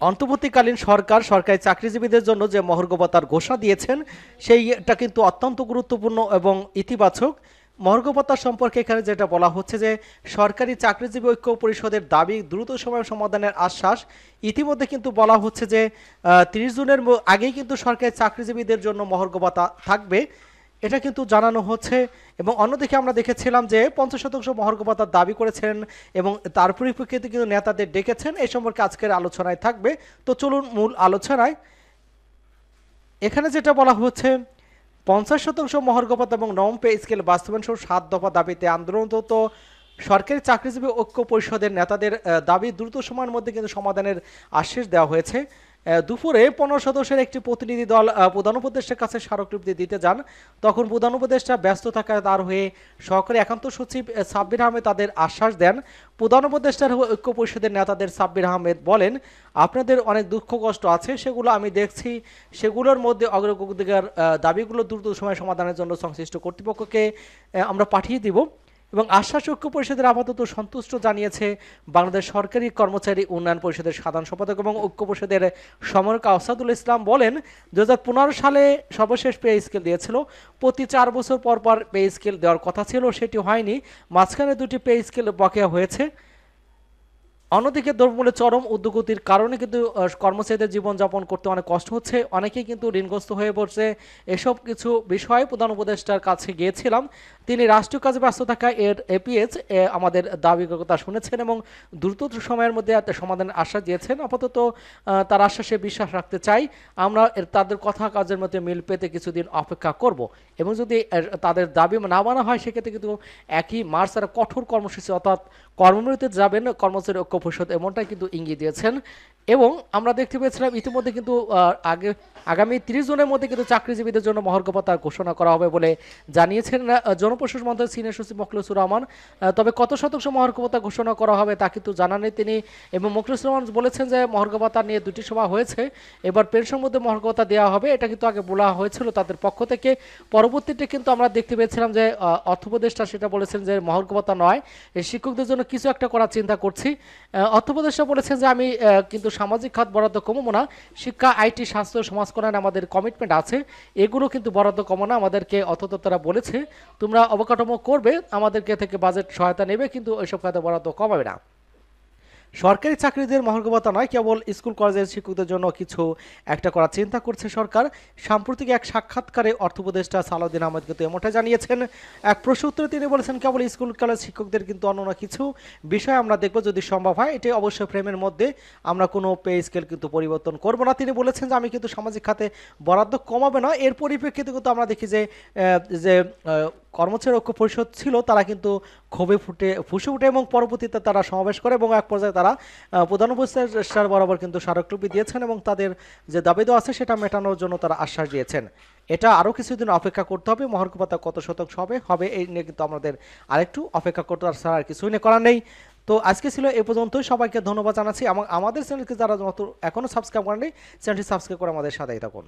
অন্তর্বর্তীকালীন সরকার সরকারি চাকরিজীবীদের জন্য যে মহর্গবতার ঘোষণা দিয়েছেন, সেইটা কিন্তু অত্যন্ত গুরুত্বপূর্ণ এবং ইতিবাচক। মহর্গবতার সম্পর্কে এখানে যেটা বলা হচ্ছে যে, সরকারি চাকরিজীবী ঐক্য পরিষদের দাবি দ্রুত সময় সমাধানের আশ্বাস। ইতিমধ্যে কিন্তু বলা হচ্ছে যে তিরিশ জুনের আগেই কিন্তু সরকারি চাকরিজীবীদের জন্য মহর্গবতা থাকবে। এটা কিন্তু জানানো হচ্ছে এবং অন্যদিকে আমরা দেখেছিলাম যে পঞ্চাশ শতাংশ মহর্গবতার দাবি করেছেন এবং তার পরিপ্রেক্ষিতে কিন্তু নেতাদের ডেকেছেন। এই সম্পর্কে আজকের আলোচনায় থাকবে। তো চলুন মূল আলোচনায়। এখানে যেটা বলা হচ্ছে, পঞ্চাশ শতাংশ মহর্গপত এবং নম পে স্কেল বাস্তবায়ন সহ সাত দফা দাবিতে আন্দোলনরত সরকারি চাকরিজীবী ঐক্য পরিষদের নেতাদের দাবি দ্রুত সময়ের মধ্যে কিন্তু সমাধানের আশ্বাস দেওয়া হয়েছে। দুপুরে পনেরো সদস্যের একটি প্রতিনিধি দল প্রধান উপদেষ্টার কাছে স্মারকলিপি দিতে যান। তখন প্রধান উপদেষ্টা ব্যস্ত থাকায় তার হয়ে সহকারী একান্ত সচিব সাব্বির আহমেদ তাদের আশ্বাস দেন। প্রধান উপদেষ্টার ঐক্য পরিষদের নেতাদের সাব্বির আহমেদ বলেন, আপনাদের অনেক দুঃখ কষ্ট আছে, সেগুলো আমি দেখছি। সেগুলোর মধ্যে অগ্রগতিকার দাবিগুলো দ্রুত সময় সমাধানের জন্য সংশ্লিষ্ট কর্তৃপক্ষকে আমরা পাঠিয়ে দিব। এবং আশ্বাস ঐক্য পরিষদের আপাতত সন্তুষ্ট জানিয়েছে বাংলাদেশ সরকারি কর্মচারী উন্নয়ন পরিষদের সাধারণ সম্পাদক এবং ঐক্য পরিষদের সমরক আসাদুল ইসলাম বলেন দু হাজার পনেরো সালে সর্বশেষ পে স্কেল দিয়েছিল। প্রতি চার বছর পর পর পে স্কেল দেওয়ার কথা ছিল, সেটি হয়নি। মাঝখানে দুটি পে স্কেল বকেয়া হয়েছে। অন্যদিকে দ্রব্যমূল্যের চরম উদ্যোগতির কারণে কিন্তু কর্মচারীদের জীবনযাপন করতে অনেক কষ্ট হচ্ছে। অনেকেই কিন্তু ঋণগ্রস্ত হয়ে পড়ছে। এসব কিছু বিষয়ে প্রধান উপদেষ্টার কাছে গিয়েছিলাম। তিনি রাষ্ট্রীয় কাজে ব্যস্ত থাকা এর এপিএস আমাদের দাবি কথা শুনেছেন এবং দ্রুত সময়ের মধ্যে সমাধানের আশ্বাস দিয়েছেন। আপাতত তার আশ্বাসে বিশ্বাস রাখতে চাই। আমরা তাদের কথা কাজের মধ্যে মিল পেতে কিছুদিন অপেক্ষা করব এবং যদি তাদের দাবি না মানা হয়, সেক্ষেত্রে কিন্তু একই মার্চ তারা কঠোর কর্মসূচি অর্থাৎ কর্মবিরতিতে যাবেন। কর্মচারী ঐক্য পরিষদ এমনটাই কিন্তু ইঙ্গিত দিয়েছেন এবং আমরা দেখতে পেয়েছিলাম ইতিমধ্যে কিন্তু আগে আগামী তিরিশ জনের মধ্যে কিন্তু চাকরিজীবীদের জন্য মহর্গপতা ঘোষণা করা হবে বলে জানিয়েছেন জনপ্রশাসন মন্ত্রী সিনিয়র সচিব মখলুসুর রহমান। তবে কত শতাংশ মহর্গপতা ঘোষণা করা হবে তা কিন্তু জানাননি তিনি এবং মখলুসুর রহমান বলেছেন যে মহর্গপতা নিয়ে দুটি সভা হয়েছে। এবার পেনশন মধ্যে মহর্গপতা দেওয়া হবে এটা কিন্তু আগে বলা হয়েছিল তাদের পক্ষ থেকে। পরবর্তীতে কিন্তু আমরা দেখতে পেয়েছিলাম যে আহ, অর্থ উপদেষ্টা সেটা বলেছেন যে মহর্গপতা নয় শিক্ষকদের জন্য কিছু একটা করার চিন্তা করছি। আহ, অর্থ উপদেষ্টা বলেছেন যে আমি কিন্তু সামাজিক খাত বরাদ্দ কমবো না। শিক্ষা, আইটি, স্বাস্থ্য সমাজ কল্যাণ আমাদের কমিটমেন্ট আছে। এগুলো কিন্তু বরাদ্দ কমো না। আমাদেরকে অর্থদপ্তরা বলেছে, তোমরা অবকাঠামো করবে, আমাদেরকে থেকে বাজেট সহায়তা নেবে, কিন্তু ওইসব খাতে বরাদ্দ কমাবে না। সরকারি চাকরিদের মহর্গবতা নয়, কেবল স্কুল, কলেজের শিক্ষকদের জন্য কিছু একটা করার চিন্তা করছে সরকার। সাম্প্রতিক এক সাক্ষাৎকারে অর্থ উপদেষ্টা সালাউদ্দিন আহমেদ কিন্তু এমনটা জানিয়েছেন। এক প্রশ্নোত্তরে তিনি বলেছেন, কেবল স্কুল, কলেজ শিক্ষকদের কিন্তু অন্য কিছু। বিষয় আমরা দেখব যদি সম্ভব হয় এটি অবশ্যই ফ্রেমের মধ্যে। আমরা কোনো পে স্কেল কিন্তু পরিবর্তন করব না। তিনি বলেছেন যে, আমি কিন্তু সামাজিক খাতে বরাদ্দ কমাবে না। এর পরিপ্রেক্ষিতে কিন্তু আমরা দেখি যে যে কর্মচারী ঐক্য পরিষদ ছিল, তারা কিন্তু ক্ষোভে ফুটে, ফুসে উঠে এবং পরবর্তীতে তারা সমাবেশ করে এবং এক পর্যায়ে তারা প্রধান উপদেষ্টার বরাবর কিন্তু স্মারকলিপি দিয়েছেন এবং তাদের যে দাবি দেওয়া আছে সেটা মেটানোর জন্য তারা আশ্বাস দিয়েছেন। এটা আরও কিছুদিন অপেক্ষা করতে হবে মহর্কপাতা কত শতক হবে হবে এই নিয়ে কিন্তু আমাদের আরেকটু অপেক্ষা করতে ছাড়া আর কিছুই নিয়ে করার নেই। তো আজকে ছিল এ পর্যন্তই, সবাইকে ধন্যবাদ জানাচ্ছি এবং আমাদের চ্যানেলকে যারা এখনও সাবস্ক্রাইব করেননি, চ্যানেলটি সাবস্ক্রাইব করে আমাদের সাথেই থাকুন।